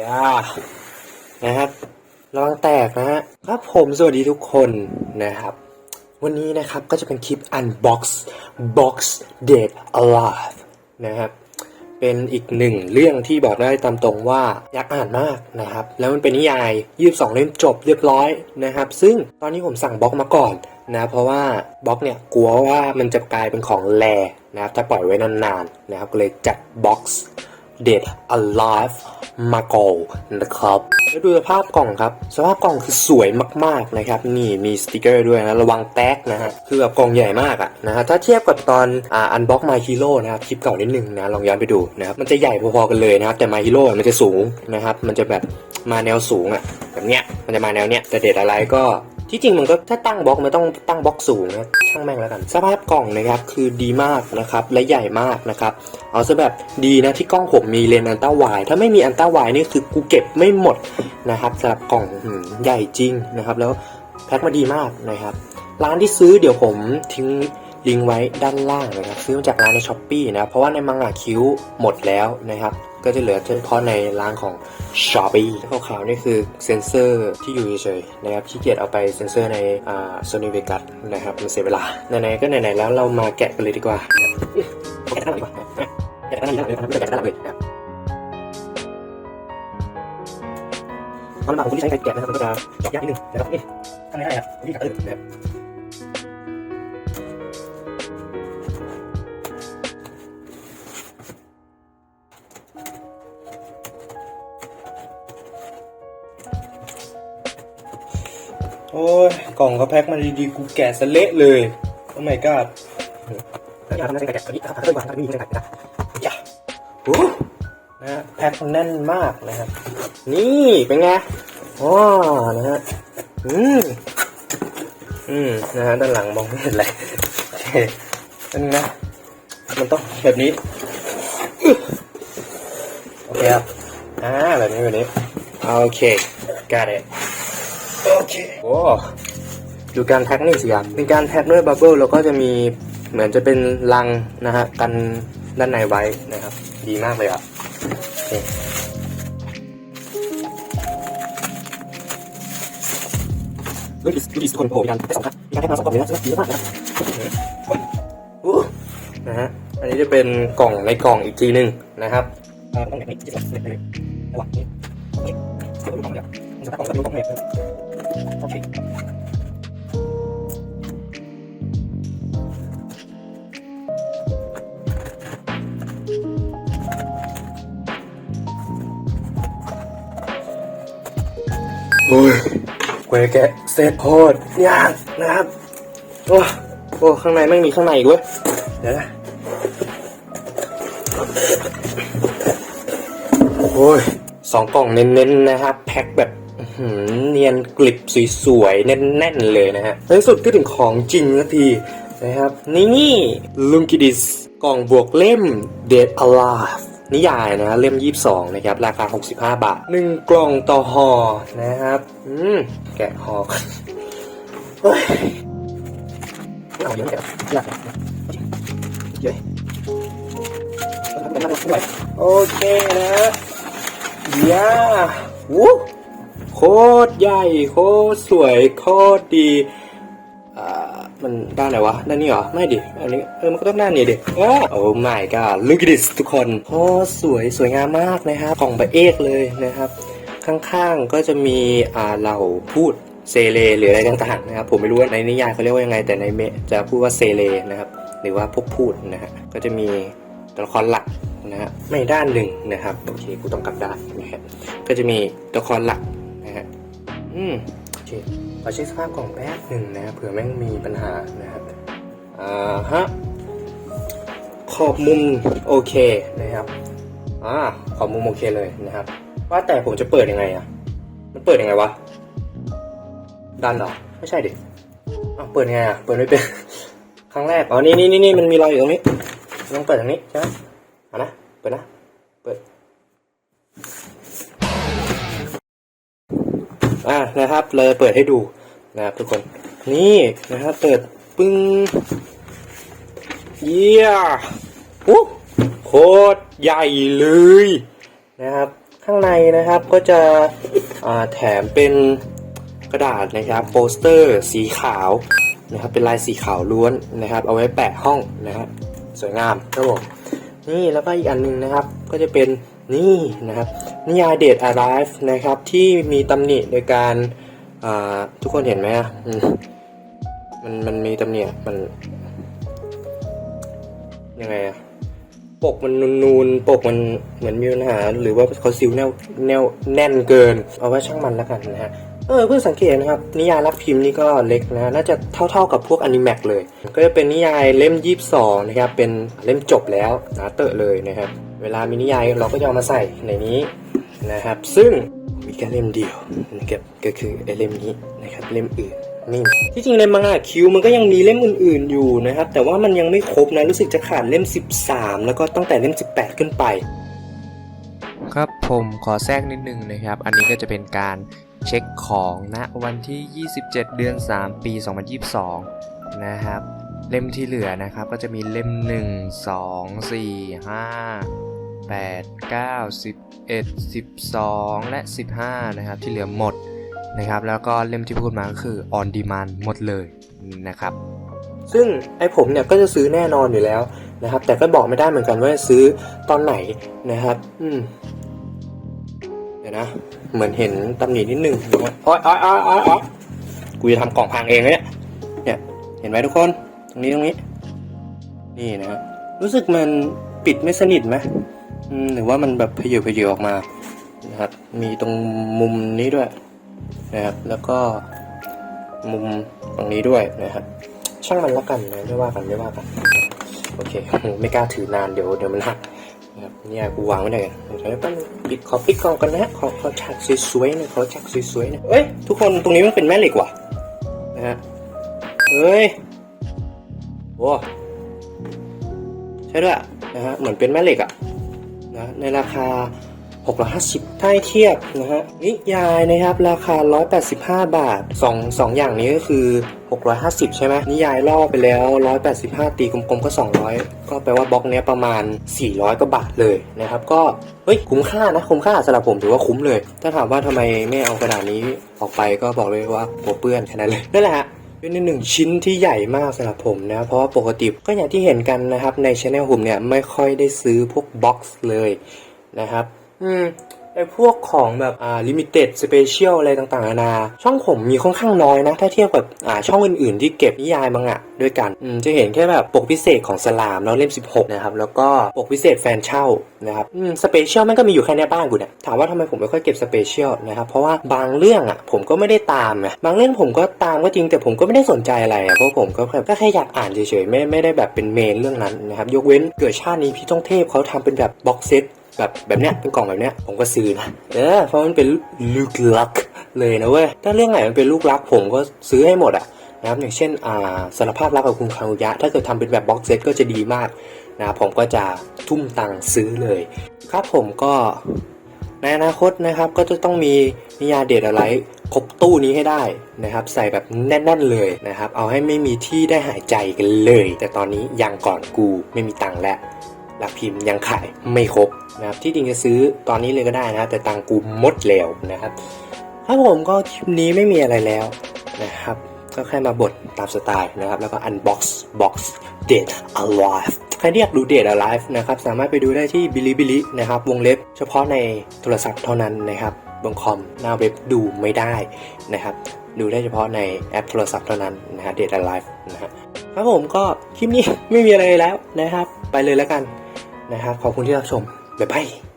ย่านะครับระวังแตกนะฮะครับผมสวัสดีทุกคนนะครับ วันนี้นะครับก็จะเป็นคลิป unbox box dead alive นะครับเป็นอีกหนึ่งเรื่องที่บอกได้ตามตรงว่าอยากอ่านมากนะครับ แล้วมันเป็นนิยาย 22 เล่มจบเรียบร้อยนะครับ ซึ่งตอนนี้ผมสั่งบล็อกมาก่อนนะเพราะว่าบล็อกเนี่ยกลัวว่ามันจะกลายเป็นของแรนะครับถ้าปล่อยไว้นานๆนะครับก็เลยจัดบ็อกซ์ Dead Alive มาโกนะครับแล้วดูสภาพกล่องครับ สภาพกล่องคือสวยมากๆนะครับ นี่มีสติกเกอร์ด้วยนะ ระวังแตกนะฮะ คือแบบกล่องใหญ่มากอะนะฮะ ถ้าเทียบกับตอนอ่า Unbox My Hero นะครับ คลิปเก่านิดนึงนะ ลองย้อนไปดูนะครับ มันจะใหญ่พอๆกันเลยนะครับ แต่ My Hero อะมันจะสูงนะครับ มันจะแบบมาแนวสูงอะแบบเนี้ย มันจะมาแนวเนี้ย แต่เด็ดอะไรก็ ที่จริงมันก็ถ้าตั้งบล็อกมันต้องตั้งบล็อกสูงนะช่างแม่งแล้วกัน สภาพกล่องนะครับคือดีมากนะครับและใหญ่มากนะครับเอาซะแบบดีนะที่กล้องผมมีเลนส์อันต้าไวถ้าไม่มีอันต้าไวนี่คือกูเก็บไม่หมดนะครับสำหรับกล่องใหญ่จริงนะครับแล้วแพ็คมาดีมากนะครับร้านที่ซื้อเดี๋ยวผมทิ้ง ลิงก์ไว้ด้านล่างนะครับซื้อมาจากร้านในช้อปปีนะครับเพราะว่าในมังงะคิ้วหมดแล้วนะครับก็จะเหลือเฉพาะในร้านของ s h o p e e ขาวๆนี่คือเซนเซอร์ที่อยู่เฉยๆนะครับขี้เกียจเอาไปเซนเซอร์ในอ่า Sony Vegas นะครับมันเสียเวลาไหนๆก็ไหนๆแล้วเรามาแกะกันเลยดีกว่าแกะกันดีกว่าแกะกันดีกว่าแกะกันดีกว่าแกะกันดีกว่านะครับตอนหลังผมที่ใช้การแกะนะครับมันก็จะเจาะยากนิดนึงนะครับนี่ทำไม่ได้ครับที่กัดตื้นนะครับ ล่องเขาแพ็คมาดีๆกูแกะสะเละเลยโอ้ my god อย่าทำอะไรกันแกะตัวนี้ครับเพิ่มกว่าไม่มีอะไรกันนะอย่าโอ้นะฮะแพ็คแน่นมากนะครับ นี่เป็นไงอ๋อนะฮะอืมอืมนะฮะด้านหลังมองไม่เห็นอะไรโอเคเป็นไงมันต้องแบบนี้โอเคครับอ่าแบบนี้แบบนี้โอเค got it โอเคโอ้ ดูการแพ็คนี่สิครับเป็นการแพ็คด้วยบับเบิลแล้วก็จะมีเหมือนจะเป็นลังนะฮะกันด้านในไว้นะครับ ดีมากเลยอะโอเคดูดิดูดิทุกคนโผล่กันได้สองครับมีการแพ็คมาสองกล่องเลยนะดีมากนะครับอู้นะฮะอันนี้จะเป็นกล่องในกล่องอีกทีหนึ่งนะครับต้องแบบนี้ที่สุดเลยระหว่างนี้โอเดี๋ยวดูกล่องเดี๋ยวมันจะกล่องจะดูกล่องเนี่ยโอเค อ้ยเวแกะเสร็จโพดยากนะครับ โอ้โอ้ข้างในไม่มีข้างในอีกเว้ย เดี๋ยวนะ โอ้ยสองกล่องเน้นๆนะครับ แพ็คแบบเนียนกลิบสวยๆ แน่นๆ เลยนะฮะในสุดก็ถึงของจริงสักทีนะครับ นี่ลุงกิดิสกล่องบวกเล่ม Dead Alive นิยายนะเล่ม 22 นะครับ ราคา 65 บาท 1 กล่องต่อห่อนะครับ อืม แกะห่อก่อนเฮ้ยไม่เอาเยอะเลยยากเยอะโอเคนะย่าวู้โคตรใหญ่ โคตรสวย โคตรดี มันด้านไหนวะด้านนี้เหรอ ไม่ดิ อันนี้เออ มันก็ต้องด้านนี้ดิอ้โอ้ my god look at this ทุกคนโคตรสวยสวยงามมากนะครับกล่องใบเอกเลยนะครับ ข้างๆก็จะมีอ่าเหล่าพูดเซเลหรืออะไรต่างๆนะครับ ผมไม่รู้ว่าในนิยายเขาเรียกว่ายังไง แต่ในเมะจะพูดว่าเซเลนะครับ หรือว่าพวกพูดนะฮะก็จะมีตัวละครหลักนะฮะไม่ด้านหนึ่งนะครับโอเคกูต้องกลับด้านนะครับก็จะมีตัวละครหลักนะฮะอืม เคขอเช็คสภาพกล่องแป๊บหนึ่งนะครับเผื่อแม่งมีปัญหานะครับอ่าฮะขอบมุมโอเคนะครับอ่าขอบมุมโอเคเลยนะครับ ว่าแต่ผมจะเปิดยังไงอะมันเปิดยังไงวะดันเหรอไม่ใช่ดิอ้าวเปิดยังไงอะเปิดไม่เป็นครั้งแรกอ๋อนี่นี่นี่นี่มันมีรอยอยู่ตรงนี้ต้องเปิดทางนี้ใช่ไหมเอานะเปิดนะ อ่านะครับเลยเปิดให้ดูนะครับทุกคนนี่นะครับเปิดปึ้งเยี่ยอู้โคตรใหญ่เลยนะครับ ข้างในนะครับก็จะอ่าแถมเป็นกระดาษนะครับโปสเตอร์สีขาวนะครับเป็นลายสีขาวล้วนนะครับ เอาไว้แปะห้องนะครับสวยงามครับผมนี่แล้วก็อีกอันหนึงนะครับก็จะเป็นนี่นะครับ นิยายเดท Arrive นะครับ ที่มีตำหนิโดยการทุกคนเห็นไหมอะมันมันมีตำหนิอะมันยังไงอะปกมันนูนๆปกมันเหมือนมีปัญหา หรือว่าเขาซิลแนวแนวแน่นเกิน เอาไว้ช่างมันแล้วกันนะฮะเออเพิ่งสังเกตนะครับ นิยายรับพิมพ์นี่ก็เล็กนะน่าจะเท่าๆกับพวกอนิแม็กเลย ก็จะเป็นนิยายเล่มยี่สองนะครับ เป็นเล่มจบแล้วนาเตอะเลยนะครับ เวลามีนิยายเราก็จะเอามาใส่ในนี้นะครับ ซึ่งมีแค่เล่มเดียวนะครับก็คือไอเล่มนี้นะครับเล่มอื่นนี่ที่จริงในมังงะคิวมันก็ยังมีเล่มอื่น ๆอยู่นะครับ แต่ว่ามันยังไม่ครบนะรู้สึกจะขาดเล่ม 13 แล้วก็ตั้งแต่เล่ม 18 ขึ้นไป ครับผมขอแทรกนิดนึงนะครับ อันนี้ก็จะเป็นการเช็คของณวันที่ 27 เดือน 3 ปี 2022 นะครับ เล่มที่เหลือนะครับก็จะมีเล่ม 1 2 4 5 8 9 11 12 และ 15 นะครับ ที่เหลือหมดนะครับ แล้วก็เล่มที่พูดมาก็คือ on demand หมดเลยนะครับ ซึ่งไอผมเนี่ยก็จะซื้อแน่นอนอยู่แล้วนะครับ แต่ก็บอกไม่ได้เหมือนกันว่าจะซื้อตอนไหนนะครับ อืมเดี๋ยวนะ เหมือนเห็นตำหนินิดนึงนะโอ๊ยโอ๊ยโอ๊ยโอ๊ยโอ๊ยกูจะทำกล่องพังเองเลยเนี่ยเนี่ย เห็นไหมทุกคน ตรงนี้ตรงนี้ นี่นะฮะรู้สึกมันปิดไม่สนิทไหมหรือว่ามันแบบเพเยอเพเยอออกมานะครับ มีตรงมุมนี้ด้วยนะครับ แล้วก็มุมตรงนี้ด้วยนะครับ ช่างมันแล้วกันนะไม่ว่ากันไม่ว่ากัน โอเค ไม่กล้าถือนานเดี๋ยวเดี๋ยวมันหักนะครับเนี่ยกูวางไว้ไหนกันเดี๋ยวแป๊บปิดขอปิดกล่องกันนะขอขอฉากสวยๆหน่อยขอฉากสวยๆหน่อยเอ้ยทุกคนตรงนี้มันเป็นแม่เหล็กว่ะนะฮะเฮ้ย โว้ใช่ด้วยนะฮะเหมือนเป็นแม่เหล็กอะนะในราคา 650ถ้าให้เทียบนะฮะนิยายนะครับ ราคา 185 บาท2 2อย่างนี้ก็คือ 650 ใช่ไหมนิยายล่อไปแล้ว 185 ตีกลมๆก็ 200 ก็แปลว่าบล็อกเนี้ยประมาณ 400กว่าบาทเลยนะครับ ก็เฮ้ยคุ้มค่านะคุ้มค่าสำหรับผมถือว่าคุ้มเลย ถ้าถามว่าทำไมไม่เอากระดาษนี้ออกไปก็บอกเลยว่าหัวเปื้อนแค่นั้นเลยนั่นแหละฮะ เป็นหนึ่งชิ้นที่ใหญ่มากสำหรับผมนะ เพราะว่าปกติก็อย่างที่เห็นกันนะครับ ในช anel ผมเนี่ย ไม่ค่อยได้ซื้อพวกบ็อกซ์เลยนะครับ อืม ไอพวกของแบบอ่าลิมิเต็ดสเปเชียลอะไรต่างๆนานา ช่องผมมีค่อนข้างน้อยนะ ถ้าเทียบกับอ่าช่องอื่นๆที่เก็บนิยายมังงะด้วยกันอืมจะเห็นแค่แบบปกพิเศษของสลามแล้วเล่ม 16 นะครับ แล้วก็ปกพิเศษแฟนเช่านะครับอืมสเปเชียลมันก็มีอยู่แค่ในบ้านกูเนี่ยถามว่าทำไมผมไม่ค่อยเก็บสเปเชียลนะครับ เพราะว่าบางเรื่องอะผมก็ไม่ได้ตามไงบางเรื่องผมก็ตามก็จริงแต่ผมก็ไม่ได้สนใจอะไรอะเพราะผมก็แค่ก็แค่อยากอ่านเฉยๆไม่ไม่ได้แบบเป็นเมนเรื่องนั้นนะครับยกเว้นเกิดชาตินี้พี่ต้องเทพเขาทำเป็นแบบบ็อกเซต แบบแบบเนี้ยเป็นกล่องแบบเนี้ยผมก็ซื้อนะเออเพราะมันเป็นลูกลักเลยนะเว้ยถ้าเรื่องไหนมันเป็นลูกลักผมก็ซื้อให้หมดอะนะครับอย่างเช่นอ่าสารภาพรักกับคุณคารุยะ ถ้าเกิดทำเป็นแบบบ็อกเซตก็จะดีมากนะผมก็จะทุ่มตังค์ซื้อเลย ครับผมก็ในอนาคตนะครับก็จะต้องมีนิยาเดทอะไรครบตู้นี้ให้ได้นะครับ ใส่แบบแน่น ๆเลยนะครับ เอาให้ไม่มีที่ได้หายใจกันเลย แต่ตอนนี้ยังก่อนกูไม่มีตังค์แล้ว หลักพิมพ์ยังขายไม่ครบนะครับที่จริงจะซื้อตอนนี้เลยก็ได้นะแต่ตังกูหมดแล้วนะครับครับผมก็คลิปนี้ไม่มีอะไรแล้วนะครับ ก็แค่มาบดตามสไตล์นะครับ แล้วก็ unbox box Dead Alive ใครที่อยากดู Dead Alive นะครับ สามารถไปดูได้ที่บิลิบิลินะครับ วงเล็บเฉพาะในโทรศัพท์เท่านั้นนะครับบนคอมหน้าเว็บดูไม่ได้นะครับ ดูได้เฉพาะในแอปโทรศัพท์เท่านั้นนะฮะ Dead Alive นะฮะครับผมก็คลิปนี้ไม่มีอะไรแล้วนะครับ ไปเลยแล้วกัน นะครับ ขอบคุณที่รับชม บ๊ายบาย